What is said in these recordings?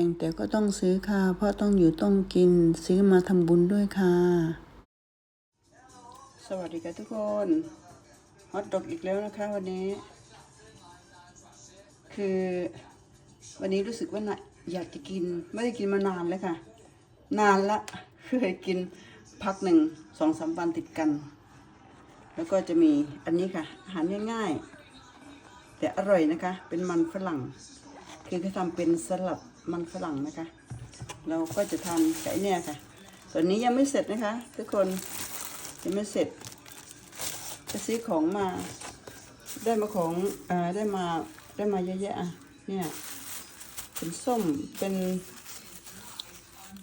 งแต่ก็ต้องซื้อค่ะ เพราะต้องอยู่ต้องกินซื้อมาทำบุญด้วยค่ะ สวัสดีค่ะทุกคนฮอตดอกอีกแล้วนะคะวันนี้ คือวันนี้รู้สึกว่านะอยากจะกิน ไม่ได้กินมานานแล้วค่ะ นานละเคยกินพักหนึ่งสองสามวันติดกัน แล้วก็จะมีอันนี้ค่ะ อาหารง่ายๆ แต่อร่อยนะคะ เป็นมันฝรั่งคือเขาทำเป็นสลัด มันฝรั่งนะคะ เราก็จะทานไก่เนี่ยค่ะส่วนนี้ยังไม่เสร็จนะคะ ทุกคนยังไม่เสร็จจะซื้อของมา ได้มาของอได้มาได้มาเยอะแยะอะเนี่ยเป็นส้มเป็น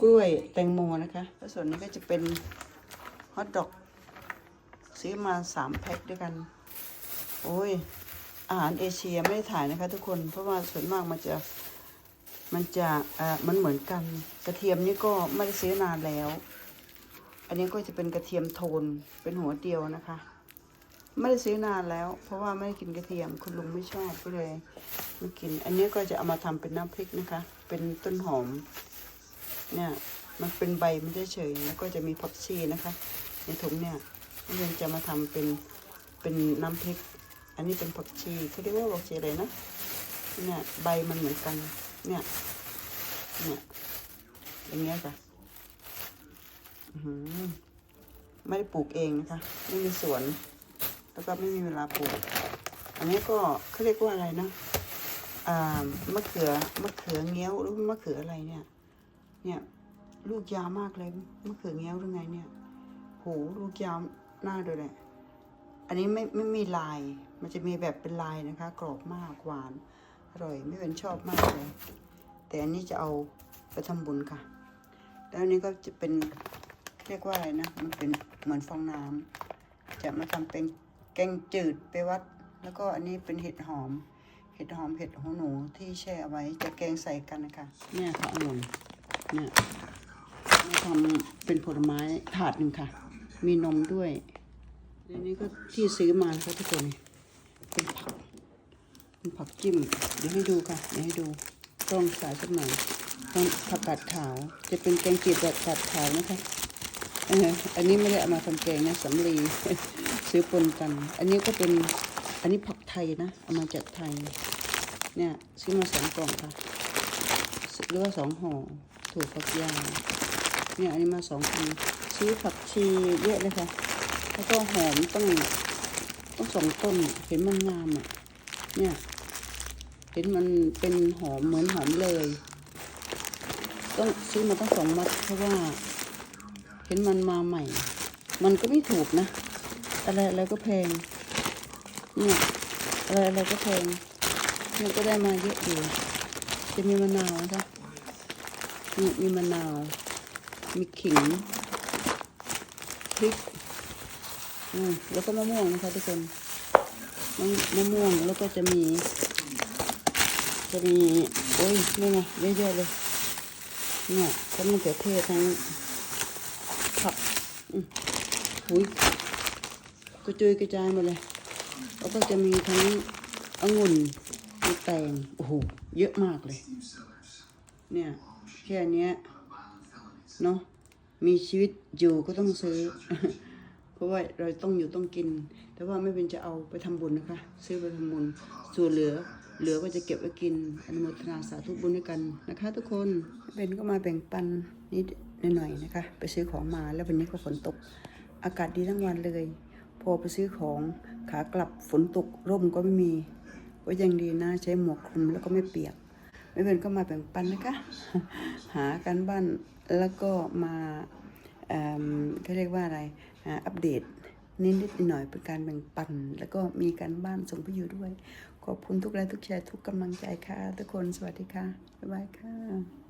กล้วยแตงโมนะคะแล้วส่วนนี้ก็จะเป็นฮอทดอกซื้อมาสามแพ็คด้วยกัน โอ้ยอาหารเอเชียไม่ได้ถ่ายนะคะทุกคนเพราะว่าส่วนมากมันจะ มันจะเอ่อมันเหมือนกัน กระเทียมนี่ก็ไม่ได้ซื้อนานแล้ว อันนี้ก็จะเป็นกระเทียมโทนเป็นหัวเดียวนะคะ ไม่ได้ซื้อนานแล้ว เพราะว่าไม่ได้กินกระเทียมคุณลุงไม่ชอบก็เลยไม่กิน อันนี้ก็จะเอามาทำเป็นน้ำพริกนะคะ เป็นต้นหอม เนี่ยมันเป็นใบมันเฉยๆแล้วก็จะมีผักชีนะคะในถุงเนี่ยนี่ยังจะมาทำเป็นเป็นน้ำพริก อันนี้เป็นผักชีเขาเรียกว่าผักชีอะไรนะเนี่ยใบมันเหมือนกัน เนี่ย เนี่ยอย่างเงี้ยค่ะไม่ได้ปลูกเองนะคะ ไม่มีสวน แล้วก็ไม่มีเวลาปลูก อันนี้ก็เขาเรียกว่าอะไรนะอ่ามะเขือมะเขือเงี้ยวหรือมะเขืออะไรเนี่ย เนี่ยลูกยาวมากเลยมะเขือเงี้ยวหรือไงเนี่ยโหลูกยาวหน้าดูเลยอันนี้ไม่ไม่มีลาย มันจะมีแบบเป็นลายนะคะ กรอบมากหวาน ร่อยไม่เป็นชอบมากเลย แต่อันนี้จะเอาไปทำบุญค่ะ แล้วนี้ก็จะเป็นเรียกว่าอะไรนะ มันเป็นเหมือนฟองน้ำจะมาทำเป็นแกงจืดไปวัด แล้วก็อันนี้เป็นเห็ดหอม เห็ดหอมเห็ดหูหนูที่แช่เอาไว้จะแกงใส่กันนะคะเนี่ยค่ะองุ่นเนี่ยมาทำเป็นผลไม้ถาดหนึ่งค่ะ มีนมด้วยอันนี้ก็ที่ซื้อมาค่ะทุกคนเป็นผัก ผักจิ้ม เดี๋ยวให้ดูค่ะ เดี๋ยวให้ดูต้องสายสักหน่อยต้องผักกาดขาว จะเป็นแกงจืดแบบกาดขาวนะคะอออันนี้ไม่ได้เอามาทำแกงนะสำลีซื้อปนกัน อันนี้ก็เป็นอันนี้ผักไทยนะเอามาจากไทย เนี่ยซื้อมาสองกล่องค่ะหรือว่าสองห่อถั่วฝักยาวเนี่ยอันนี้มาสองพันซื้อผักชีเยอะเลยค่ะแล้วก็หอมต้องต้องสองต้นเห็นมันงามอะ เนี่ย เห็นมันเป็นหอมเหมือนหอมเลย ต้องซื้อมาต้องสองมัดเพราะว่า เห็นมันมาใหม่ มันก็ไม่ถูกนะ อะไรอะไรก็แพง เนี่ย อะไรอะไรก็แพงเนี่ยก็ได้มาเยอะอยู่จะมีมะนาวนะคะนี่มีมะนาว มีขิง พริก อืมแล้วก็มะม่วงนะคะทุกคน มะม,ม่วงแล้วก็จะมี จะมี โอ้ยนี่ไงเยอะๆเลยเนี่ยทั้งมะเขือเทศทั้งผักอืมหุยกระจุยกระจายหมดเลยแล้วก็จะมีทั้งองุ่นมีแตงโอ้โหเยอะมากเลย เนี่ยแค่นี้เนาะมีชีวิตอยู่ก็ต้องซื้อ เพราะว่าเราต้องอยู่ต้องกิน แต่ว่าไม่เป็นจะเอาไปทำบุญนะคะ ซื้อไปทำบุญส่วนเหลือ เหลือก็จะเก็บไว้กินอนุโมทนาสาธุบุญด้วยกันนะคะ ทุกคนเป็นก็มาแบ่งปันนิดหน่อยนะคะ ไปซื้อของมาแล้ววันนี้ก็ฝนตก อากาศดีทั้งวันเลย พอไปซื้อของขากลับฝนตกร่มก็ไม่มีก็ยังดีนะใช้หมวกคลุมแล้วก็ไม่เปียกไม่เป็นก็มาแบ่งปันนะคะ หาการบ้านแล้วก็มาเขาเรียกว่าอะไร อัปเดตนิดนิดๆหน่อยๆเป็นการแบ่งปัน แล้วก็มีการบ้านส่งไปอยู่ด้วย ขอบคุณทุกไลค์ทุกแชร์ทุกกำลังใจค่ะ ทุกคนสวัสดีค่ะ บ๊ายบายค่ะ